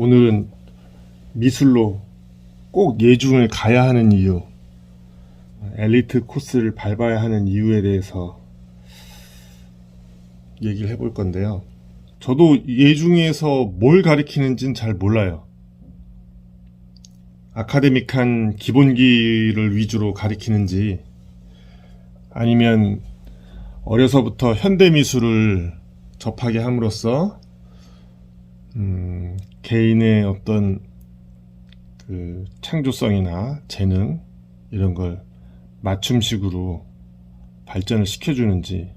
오늘은 미술로 꼭 예중을 가야 하는 이유, 엘리트 코스를 밟아야 하는 이유에 대해서 얘기를 해볼 건데요. 저도 예중에서 뭘 가리키는지는 잘 몰라요. 아카데믹한 기본기를 위주로 가리키는지 아니면 어려서부터 현대미술을 접하게 함으로써 음, 개인의 어떤 그 창조성이나 재능 이런 걸 맞춤식으로 발전을 시켜주는지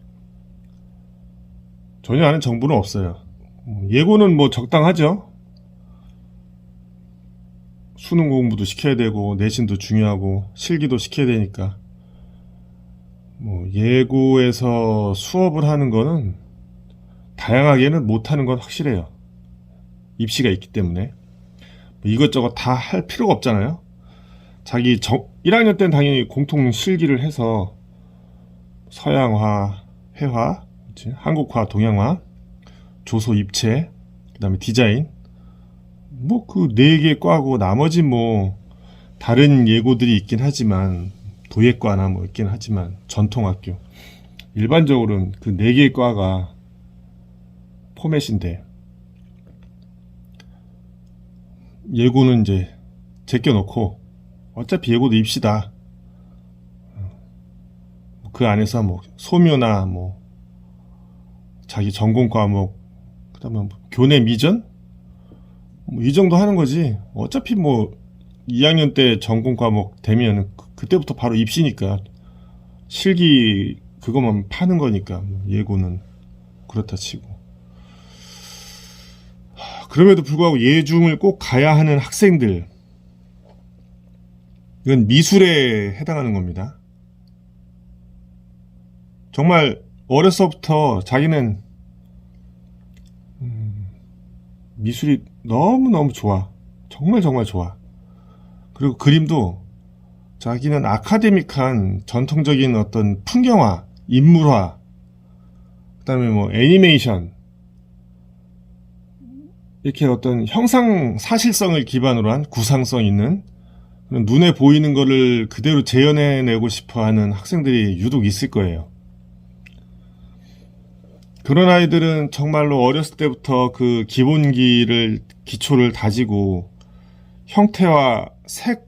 전혀 아는 정보는 없어요. 음, 예고는 뭐 적당하죠. 수능 공부도 시켜야 되고 내신도 중요하고 실기도 시켜야 되니까 뭐 예고에서 수업을 하는 거는 다양하게는 못하는 건 확실해요. 입시가 있기 때문에 뭐 이것저것 다 할 필요가 없잖아요. 자기 정, 1학년 때는 당연히 공통 실기를 해서 서양화, 회화? 한국화, 동양화, 조소, 입체, 그 다음에 디자인 뭐 그 네 개 과고 나머지 뭐 다른 예고들이 있긴 하지만 도예과나 뭐 있긴 하지만 전통학교 일반적으로는 그 네 개의 과가 포맷인데 예고는 이제 제껴놓고 어차피 예고도 입시다. 그 안에서 뭐 소묘나 뭐 자기 전공 과목 그다음에 뭐 교내 미전 뭐 이 정도 하는 거지. 어차피 뭐 2학년 때 전공 과목 되면 그 때부터 바로 입시니까 실기 그것만 파는 거니까 뭐 예고는 그렇다 치고 하, 그럼에도 불구하고 예중을 꼭 가야 하는 학생들 이건 미술에 해당하는 겁니다. 정말 어려서부터 자기는 음, 미술이 너무너무 좋아. 정말 정말 좋아. 그리고 그림도 자기는 아카데믹한 전통적인 어떤 풍경화, 인물화, 그 다음에 뭐 애니메이션, 이렇게 어떤 형상 사실성을 기반으로 한 구상성 있는 눈에 보이는 거를 그대로 재현해내고 싶어 하는 학생들이 유독 있을 거예요. 그런 아이들은 정말로 어렸을 때부터 그 기본기를, 기초를 다지고 형태와 색,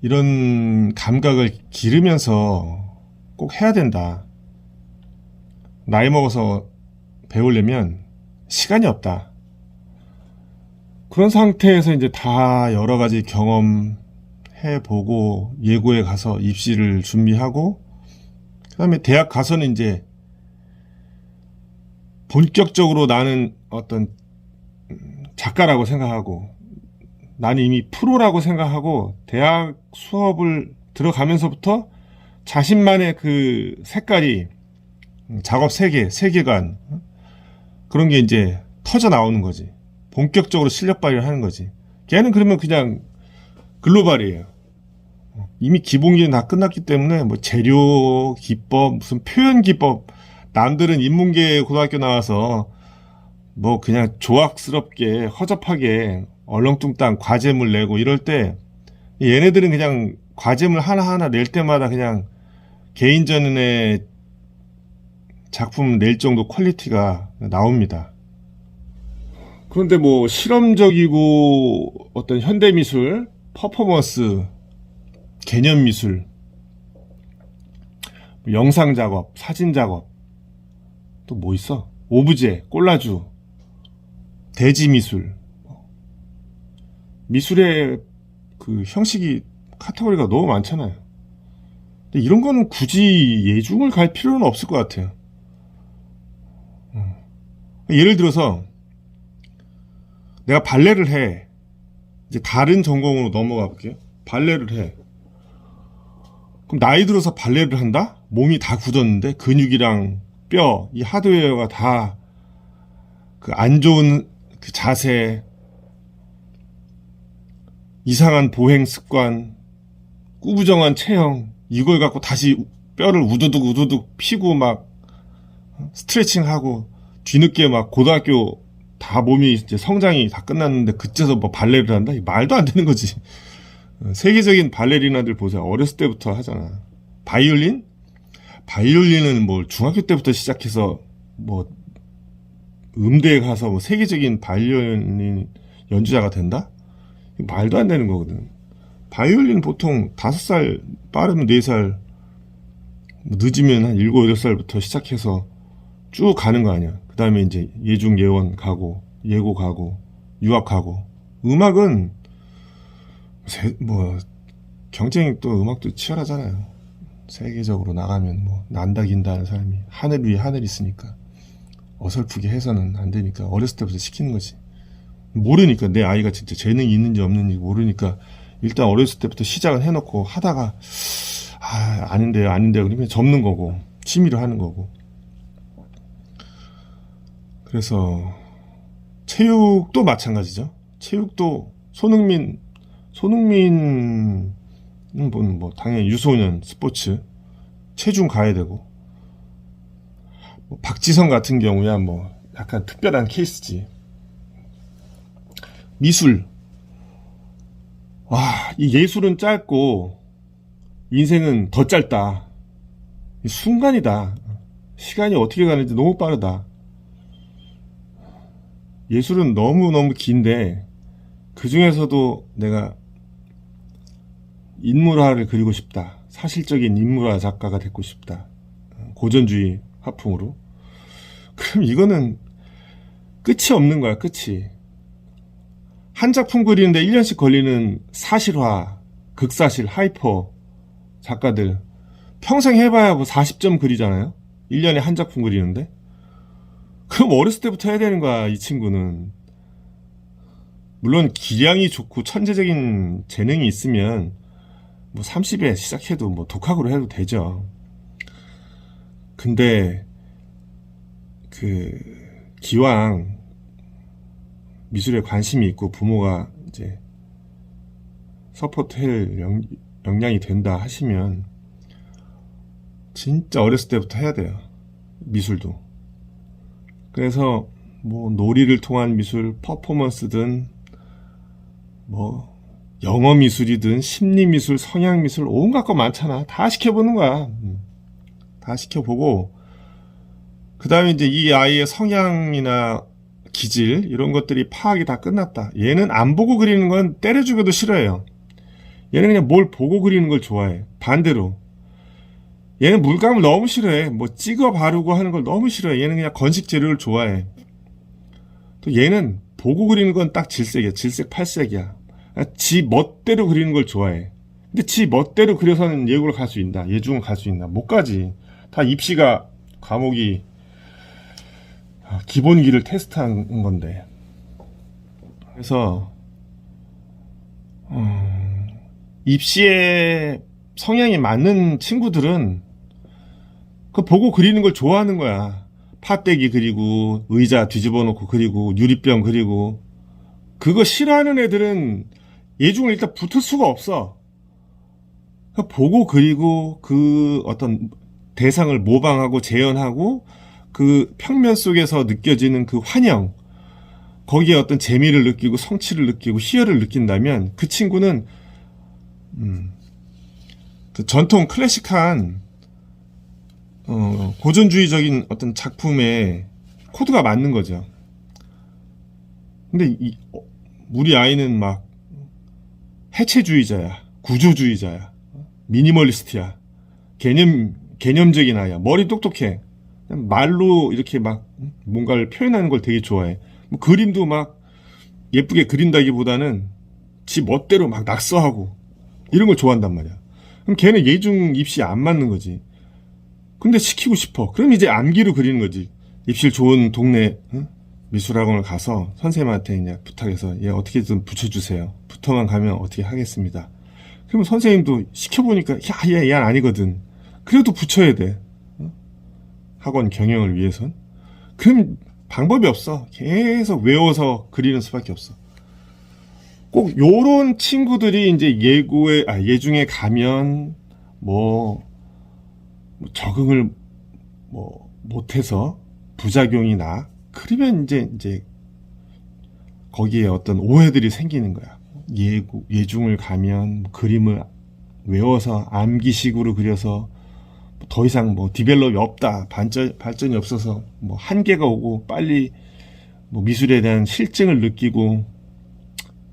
이런 감각을 기르면서 꼭 해야 된다. 나이 먹어서 배우려면 시간이 없다. 그런 상태에서 이제 다 여러 가지 경험해 보고 예고에 가서 입시를 준비하고 그 다음에 대학 가서는 이제 본격적으로 나는 어떤 작가라고 생각하고 나는 이미 프로라고 생각하고 대학 수업을 들어가면서부터 자신만의 그 색깔이 작업 세계, 세계관 그런 게 이제 터져 나오는 거지. 본격적으로 실력 발휘를 하는 거지. 걔는 그러면 그냥 글로벌이에요. 이미 기본기는 다 끝났기 때문에 뭐 재료 기법, 무슨 표현 기법, 남들은 인문계 고등학교 나와서 뭐 그냥 조악스럽게 허접하게 얼렁뚱땅 과제물 내고 이럴 때 얘네들은 그냥 과제물 하나하나 낼 때마다 그냥 개인전의 작품 낼 정도 퀄리티가 나옵니다. 그런데 뭐 실험적이고 어떤 현대 미술, 퍼포먼스, 개념 미술, 영상 작업, 사진 작업, 또 뭐 있어? 오브제, 꼴라주, 대지 미술. 미술의 그 형식이 카테고리가 너무 많잖아요. 근데 이런 거는 굳이 예중을 갈 필요는 없을 것 같아요. 음. 예를 들어서 내가 발레를 해. 이제 다른 전공으로 넘어가 볼게요. 발레를 해. 그럼 나이 들어서 발레를 한다? 몸이 다 굳었는데 근육이랑 뼈, 이 하드웨어가 다 그 안 좋은 그 자세, 이상한 보행 습관, 꾸부정한 체형, 이걸 갖고 다시 뼈를 우두둑 우두둑 피고 막 스트레칭 하고 뒤늦게 막 고등학교 다 몸이 이제 성장이 다 끝났는데 그때서 뭐 발레를 한다? 말도 안 되는 거지. 어, 세계적인 발레리나들 보세요. 어렸을 때부터 하잖아. 바이올린? 바이올린은 뭐 중학교 때부터 시작해서 뭐 음대에 가서 뭐 세계적인 바이올린 연주자가 된다? 말도 안 되는 거거든. 바이올린 보통 다섯 살 빠르면 네 살, 뭐 늦으면 한 일곱 여덟 살부터 시작해서 쭉 가는 거 아니야. 그 다음에 이제 예중 예원 가고 예고 가고 유학 가고 음악은 세- 뭐 경쟁이 또 음악도 치열하잖아요. 세계적으로 나가면 뭐 난다 긴다 하는 사람이 하늘 위에 하늘 있으니까 어설프게 해서는 안 되니까 어렸을 때부터 시키는 거지. 모르니까 내 아이가 진짜 재능이 있는지 없는지 모르니까 일단 어렸을 때부터 시작을 해놓고 하다가 아 아닌데요 아닌데요 그러면 접는 거고 취미로 하는 거고 그래서 체육도 마찬가지죠 체육도 손흥민 손흥민은 뭐, 뭐 당연히 유소년 스포츠 체중 가야 되고 뭐 박지성 같은 경우야 뭐 약간 특별한 케이스지 미술 와, 이 예술은 짧고 인생은 더 짧다. 이 순간이다. 시간이 어떻게 가는지 너무 빠르다. 예술은 너무너무 긴데 그 중에서도 내가 인물화를 그리고 싶다. 사실적인 인물화 작가가 되고 싶다. 고전주의 화풍으로. 그럼 이거는 끝이 없는 거야, 끝이. 한 작품 그리는데 1년씩 걸리는 사실화, 극사실, 하이퍼 작가들 평생 해봐야 뭐 40점 그리잖아요? 1년에 한 작품 그리는데? 그럼 어렸을 때부터 해야 되는 거야, 이 친구는. 물론 기량이 좋고 천재적인 재능이 있으면 뭐 30에 시작해도 뭐 독학으로 해도 되죠. 근데 그 기왕 미술에 관심이 있고 부모가 이제 서포트할 영- 역량이 된다 하시면 진짜 어렸을 때부터 해야 돼요. 미술도. 그래서 뭐 놀이를 통한 미술, 퍼포먼스든 뭐 영어 미술이든 심리 미술, 성향 미술 온갖 거 많잖아. 다 시켜보는 거야. 음. 다 시켜보고 그 다음에 이제 이 아이의 성향이나 기질 이런 것들이 파악이 다 끝났다. 얘는 안 보고 그리는 건 때려 죽여도 싫어해요. 얘는 그냥 뭘 보고 그리는 걸 좋아해. 반대로. 얘는 물감을 너무 싫어해. 뭐 찍어 바르고 하는 걸 너무 싫어해. 얘는 그냥 건식 재료를 좋아해. 또 얘는 보고 그리는 건 딱 질색이야. 질색 팔색이야. 아, 지 멋대로 그리는 걸 좋아해. 근데 지 멋대로 그려서는 예고를 갈 수 있나? 예중을 갈 수 있나? 못 가지. 다 입시가 과목이 아, 기본기를 테스트한 건데. 그래서 음, 입시에 성향이 맞는 친구들은 그 보고 그리는 걸 좋아하는 거야. 팥대기 그리고 의자 뒤집어 놓고 그리고 유리병 그리고 그거 싫어하는 애들은 예중을 일단 붙을 수가 없어. 그 보고 그리고 그 어떤 대상을 모방하고 재현하고 그 평면 속에서 느껴지는 그 환영, 거기에 어떤 재미를 느끼고 성취를 느끼고 희열을 느낀다면 그 친구는 음, 그 전통 클래식한 어, 고전주의적인 어떤 작품에 코드가 맞는 거죠. 근데 이, 어, 우리 아이는 막 해체주의자야, 구조주의자야, 미니멀리스트야, 개념 개념적인 아이야, 머리 똑똑해. 말로 이렇게 막 뭔가를 표현하는 걸 되게 좋아해. 뭐 그림도 막 예쁘게 그린다기보다는 지 멋대로 막 낙서하고 이런 걸 좋아한단 말이야. 그럼 걔는 예중 입시 안 맞는 거지. 근데 시키고 싶어. 그럼 이제 암기로 그리는 거지. 입실 좋은 동네 응? 미술학원을 가서 선생님한테 그냥 부탁해서 얘 어떻게 좀 붙여주세요. 붙어만 가면 어떻게 하겠습니다. 그러면 선생님도 시켜보니까 야얘 얘 아니거든. 그래도 붙여야 돼. 응? 학원 경영을 위해선. 그럼 방법이 없어. 계속 외워서 그리는 수밖에 없어. 꼭 요런 친구들이 이제 예고에 아 예중에 가면 뭐, 뭐 적응을 뭐 못해서 부작용이 나 그러면 이제 이제 거기에 어떤 오해들이 생기는 거야. 예고, 예중을 가면 뭐 그림을 외워서 암기식으로 그려서 더 이상 뭐 디벨롭이 없다. 반전, 발전이 없어서 뭐 한계가 오고 빨리 뭐 미술에 대한 실증을 느끼고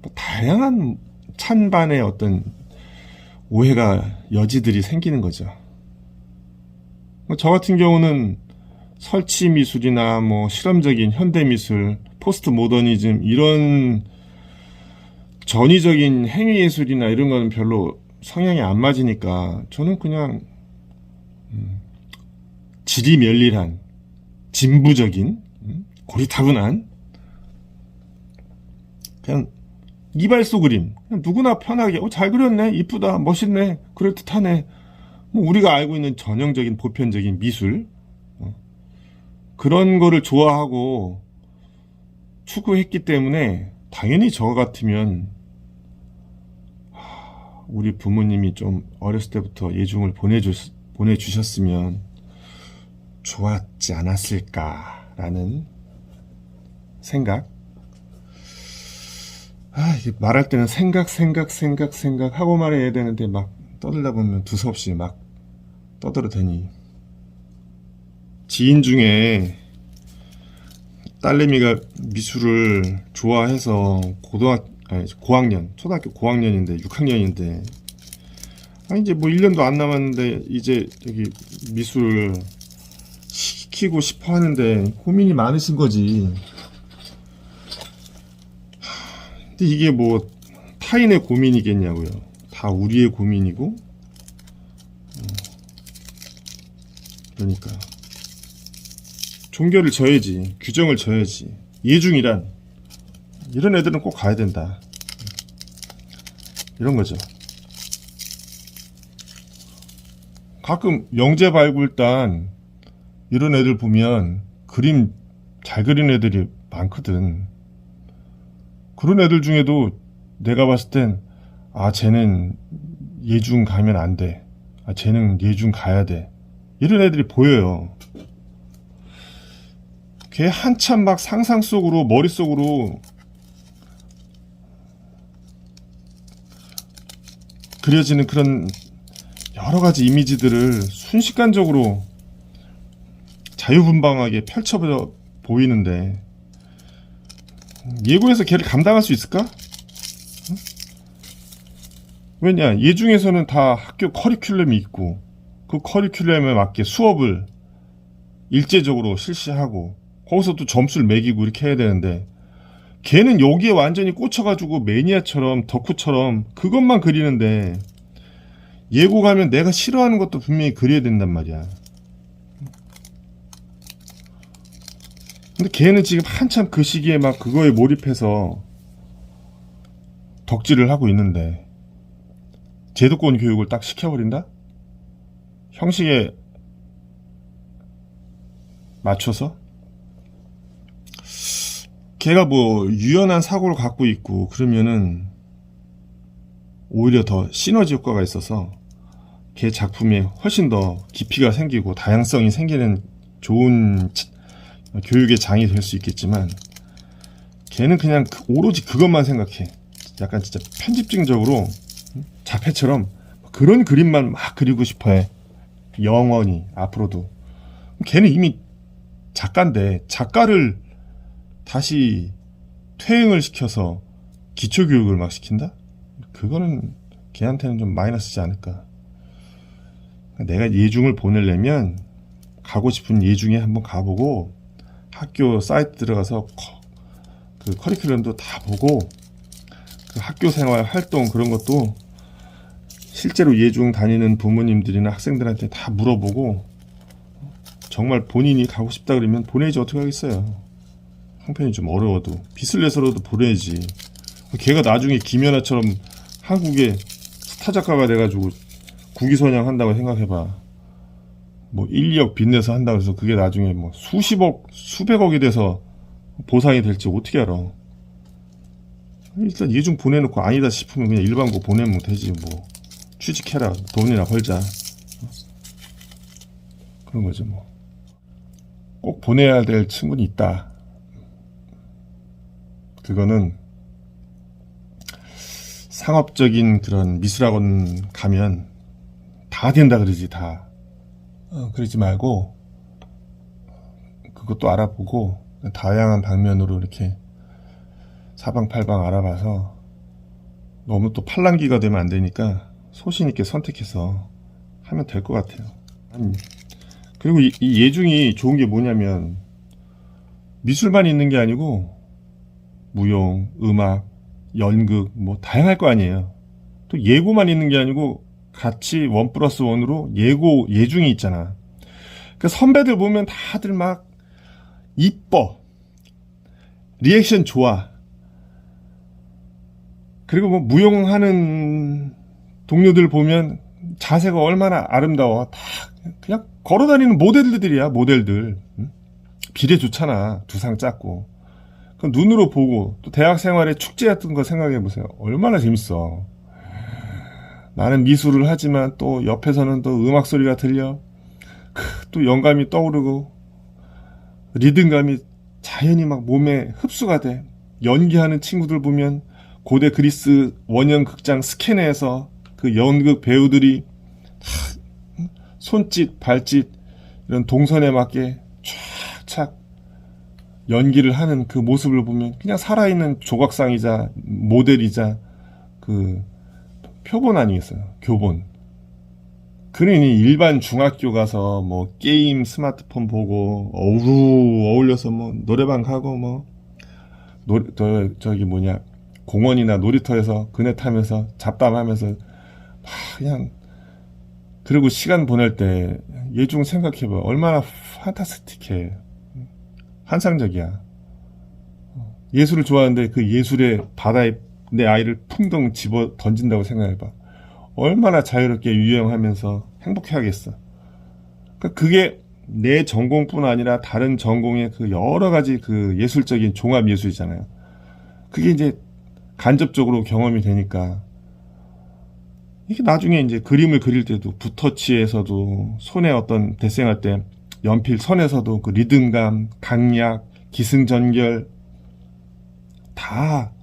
뭐 다양한 찬반의 어떤 오해가 여지들이 생기는 거죠. 뭐저 같은 경우는 설치 미술이나 뭐 실험적인 현대 미술, 포스트 모더니즘 이런 전위적인 행위 예술이나 이런 거는 별로 성향이 안 맞으니까 저는 그냥 음, 지리멸리한 진부적인 음, 고리타분한 그냥 이발소 그림. 그냥 누구나 편하게 어, 잘 그렸네. 이쁘다. 멋있네. 그럴듯하네. 뭐 우리가 알고 있는 전형적인 보편적인 미술 어, 그런 거를 좋아하고 추구했기 때문에 당연히 저 같으면 하, 우리 부모님이 좀 어렸을 때부터 예중을 보내주, 보내주셨으면 좋았지 않았을까라는 생각. 아, 말할 때는 생각, 생각, 생각, 생각 하고 말해야 되는데 막 떠들다 보면 두서없이 막 떠들어 대니. 지인 중에 딸내미가 미술을 좋아해서 고등학, 아니, 고학년, 초등학교 고학년인데, 6학년인데, 아, 이제 뭐 1년도 안 남았는데, 이제 저기 미술을 시키고 싶어 하는데, 고민이 많으신 거지. 근데 이게 뭐 타인의 고민이겠냐고요. 다 우리의 고민이고. 음, 그러니까 종교를 져야지, 규정을 져야지. 예중이란 이런 애들은 꼭 가야 된다. 이런 거죠. 가끔 영재 발굴단 이런 애들 보면 그림 잘 그린 애들이 많거든. 그런 애들 중에도 내가 봤을 땐, 아, 쟤는 예중 가면 안 돼. 아, 쟤는 예중 가야 돼. 이런 애들이 보여요. 걔 한참 막 상상 속으로, 머릿속으로 그려지는 그런 여러 가지 이미지들을 순식간적으로 자유분방하게 펼쳐 보이는데, 예고에서 걔를 감당할 수 있을까? 응? 왜냐, 예중에서는 다 학교 커리큘럼이 있고, 그 커리큘럼에 맞게 수업을 일제적으로 실시하고, 거기서 또 점수를 매기고 이렇게 해야 되는데, 걔는 여기에 완전히 꽂혀가지고 매니아처럼, 덕후처럼 그것만 그리는데, 예고 가면 내가 싫어하는 것도 분명히 그려야 된단 말이야. 근데 걔는 지금 한참 그 시기에 막 그거에 몰입해서 덕질을 하고 있는데 제도권 교육을 딱 시켜버린다? 형식에 맞춰서? 걔가 뭐 유연한 사고를 갖고 있고 그러면은 오히려 더 시너지 효과가 있어서 걔 작품에 훨씬 더 깊이가 생기고 다양성이 생기는 좋은 교육의 장이 될 수 있겠지만 걔는 그냥 그- 오로지 그것만 생각해. 약간 진짜 편집증적으로 자폐처럼 그런 그림만 막 그리고 싶어 해. 영원히 앞으로도. 걔는 이미 작가인데 작가를 다시 퇴행을 시켜서 기초 교육을 막 시킨다? 그거는 걔한테는 좀 마이너스지 않을까. 내가 예중을 보내려면 가고 싶은 예중에 한번 가보고 학교 사이트 들어가서 커- 그 커리큘럼도 다 보고 그 학교 생활 활동 그런 것도 실제로 예중 다니는 부모님들이나 학생들한테 다 물어보고 정말 본인이 가고 싶다 그러면 보내지 어떻게 하겠어요. 형편이 좀 어려워도 빚을 내서라도 보내야지. 걔가 나중에 김연아처럼 한국의 스타 작가가 돼가지고 국위선양 한다고 생각해봐. 뭐 1, 2억 빚내서 한다고 해서 그게 나중에 뭐 수십억, 수백억이 돼서 보상이 될지 어떻게 알아. 일단 예중 보내놓고 아니다 싶으면 그냥 일반고 보내면 되지 뭐. 취직해라. 돈이나 벌자. 그런 거죠 뭐. 꼭 보내야 될 친구는 있다. 그거는 상업적인 그런 미술학원 가면 다 된다 그러지 다 어, 그러지 말고 그것도 알아보고 다양한 방면으로 이렇게 사방팔방 알아봐서 너무 또 팔랑기가 되면 안 되니까 소신 있게 선택해서 하면 될 것 같아요. 그리고 이, 이 예중이 좋은 게 뭐냐면 미술만 있는 게 아니고 무용, 음악, 연극 뭐 다양할 거 아니에요. 또 예고만 있는 게 아니고 같이 원 플러스 원으로 예고 예중이 있잖아. 그 선배들 보면 다들 막 이뻐. 리액션 좋아. 그리고 뭐 무용하는 동료들 보면 자세가 얼마나 아름다워. 다 그냥 걸어다니는 모델들이야, 모델들. 응? 비례 좋잖아. 두상 작고. 그 눈으로 보고 또 대학 생활에 축제 같은 거 생각해 보세요. 얼마나 재밌어. 나는 미술을 하지만 또 옆에서는 또 음악 소리가 들려. 크, 또 영감이 떠오르고 리듬감이 자연히 막 몸에 흡수가 돼. 연기하는 친구들 보면 고대 그리스 원형 극장 스케네에서 그 연극 배우들이 다 손짓, 발짓 이런 동선에 맞게 촥촥 연기를 하는 그 모습을 보면 그냥 살아있는 조각상이자 모델이자 그 표본 아니겠어요? 교본. 그러니 일반 중학교 가서 뭐 게임 스마트폰 보고 어우 어울려서 뭐 노래방 가고 뭐 노, 저, 저기 뭐냐 공원이나 놀이터에서 그네 타면서 잡담하면서 막 그냥 그리고 시간 보낼 때 예중 생각해봐 얼마나 판타스틱해 환상적이야 예술을 좋아하는데 그 예술의 바다에 내 아이를 풍덩 집어 던진다고 생각해봐 얼마나 자유롭게 유영하면서 행복해 하겠어. 그러니까 그게 내 전공뿐 아니라 다른 전공의 그 여러 가지 그 예술적인 종합 예술이잖아요. 그게 이제 간접적으로 경험이 되니까 이게 나중에 이제 그림을 그릴 때도 붓터치에서도 손에 어떤 데생할 때 연필 선에서도 그 리듬감, 강약, 기승전결 다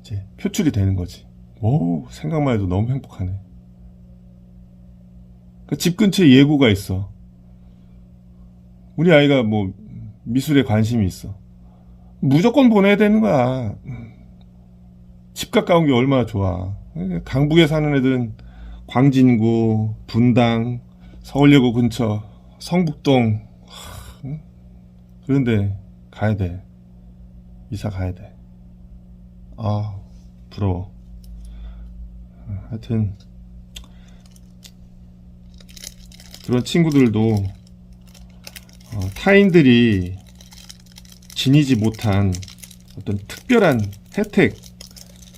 이제 표출이 되는 거지. 오, 생각만 해도 너무 행복하네. 그 집 근처에 예고가 있어. 우리 아이가 뭐 미술에 관심이 있어. 무조건 보내야 되는 거야. 집 가까운 게 얼마나 좋아. 강북에 사는 애들은 광진구, 분당, 서울예고 근처, 성북동. 그런데 가야 돼. 이사 가야 돼. 아, 부러워. 하여튼 그런 친구들도 어, 타인들이 지니지 못한 어떤 특별한 혜택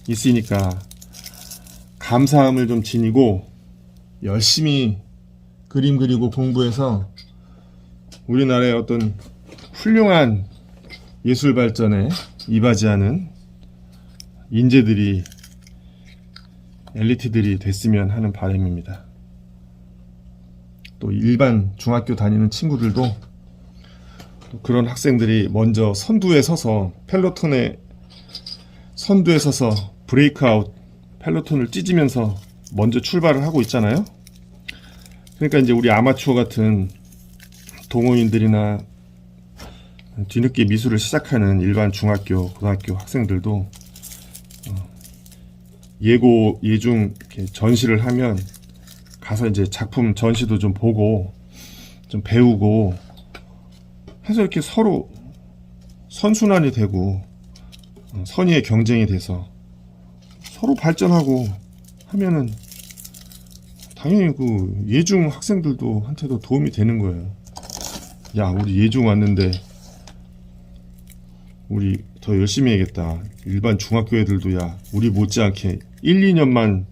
있으니까 감사함을 좀 지니고 열심히 그림 그리고 공부해서 우리나라의 어떤 훌륭한 예술 발전에 이바지하는 인재들이 엘리트들이 됐으면 하는 바람입니다. 또 일반 중학교 다니는 친구들도 또 그런 학생들이 먼저 선두에 서서 펠로톤에 선두에 서서 브레이크아웃 펠로톤을 찢으면서 먼저 출발을 하고 있잖아요. 그러니까 이제 우리 아마추어 같은 동호인들이나 뒤늦게 미술을 시작하는 일반 중학교, 고등학교 학생들도 예고 예중 전시를 하면 가서 이제 작품 전시도 좀 보고 좀 배우고 해서 이렇게 서로 선순환이 되고 어, 선의의 경쟁이 돼서 서로 발전하고 하면은 당연히 그 예중 학생들도 한테도 도움이 되는 거예요. 야, 우리 예중 왔는데 우리 더 열심히 해야겠다. 일반 중학교 애들도 야, 우리 못지않게 1, 2년만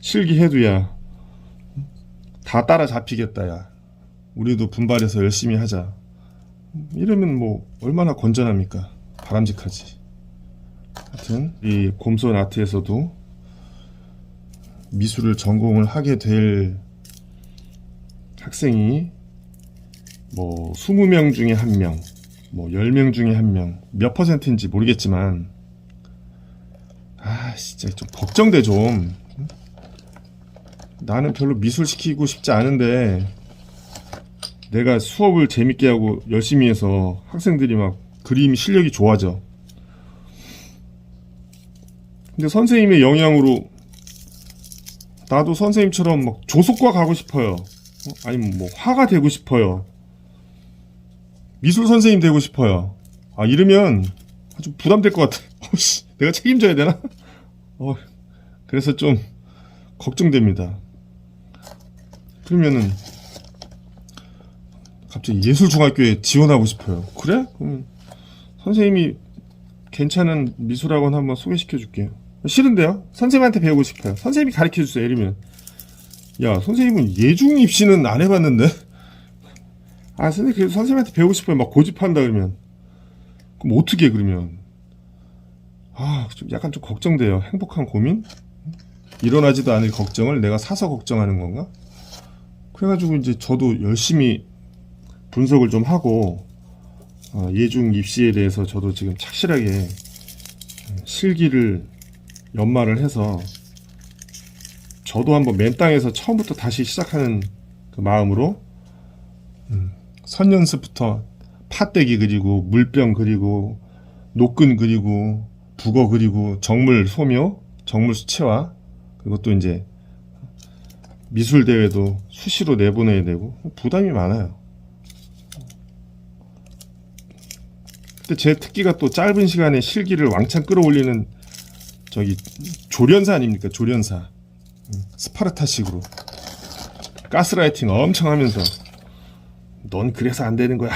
실기해도 야, 다 따라잡히겠다, 야. 우리도 분발해서 열심히 하자. 이러면 뭐, 얼마나 건전합니까? 바람직하지. 하여튼, 이 곰손 아트에서도 미술을 전공을 하게 될 학생이 뭐, 20명 중에 한 명, 뭐 10명 중에 한 명, 몇 퍼센트인지 모르겠지만 아 진짜 좀 걱정돼 좀. 나는 별로 미술 시키고 싶지 않은데 내가 수업을 재밌게 하고 열심히 해서 학생들이 막 그림 실력이 좋아져 근데 선생님의 영향으로 나도 선생님처럼 막 조속과 가고 싶어요 어? 아니면 뭐 화가 되고 싶어요 미술 선생님 되고 싶어요 아 이러면 좀 부담될 것 같아 어씨 내가 책임져야 되나? 어, 그래서 좀 걱정됩니다. 그러면은 갑자기 예술중학교에 지원하고 싶어요. 그래? 그럼 선생님이 괜찮은 미술학원 한번 소개시켜 줄게요. 싫은데요? 선생님한테 배우고 싶어요. 선생님이 가르쳐 주세요. 이러면 야 선생님은 예중 입시는 안 해봤는데 아 선생님 그래도 선생님한테 배우고 싶어요. 막 고집한다 그러면 그럼 어떻게 그러면 아, 좀 약간 좀 걱정돼요. 행복한 고민? 일어나지도 않을 걱정을 내가 사서 걱정하는 건가? 그래가지고 이제 저도 열심히 분석을 좀 하고 어, 예중 입시에 대해서 저도 지금 착실하게 실기를 연말을 해서 저도 한번 맨 땅에서 처음부터 다시 시작하는 그 마음으로 음, 선연습부터 팥대기 그리고 물병 그리고 노끈 그리고 북어 그리고 정물 소묘, 정물 수채화 또 이제 미술 대회도 수시로 내보내야 되고 부담이 많아요. 근데 제 특기가 또 짧은 시간에 실기를 왕창 끌어올리는 저기 조련사 아닙니까? 조련사 음, 스파르타식으로 가스라이팅 엄청 하면서 넌 그래서 안 되는 거야.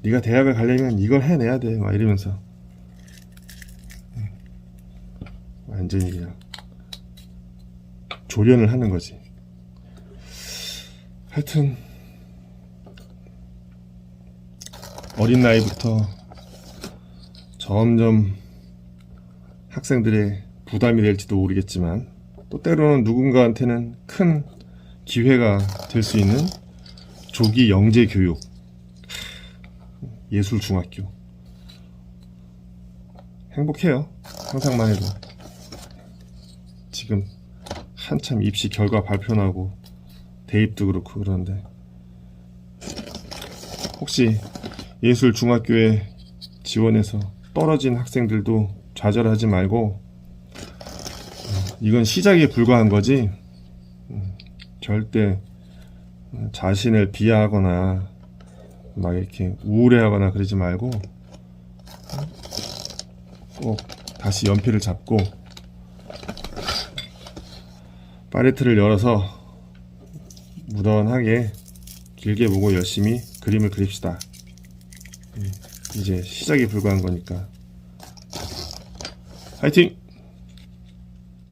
네가 대학을 가려면 이걸 해내야 돼. 막 이러면서 완전히 그냥 조련을 하는 거지. 하여튼 어린 나이부터 점점 학생들의 부담이 될지도 모르겠지만 또 때로는 누군가한테는 큰 기회가 될 수 있는 조기 영재 교육. 예술 중학교. 행복해요. 상상만 해도. 지금 한참 입시 결과 발표 나고 대입도 그렇고 그런데. 혹시 예술 중학교에 지원해서 떨어진 학생들도 좌절하지 말고 음, 이건 시작에 불과한 거지 음, 절대 자신을 비하하거나 막 이렇게 우울해하거나 그러지 말고 꼭 다시 연필을 잡고 팔레트를 열어서 무던하게 길게 보고 열심히 그림을 그립시다. 음, 이제 시작이 불과한 거니까. 화이팅!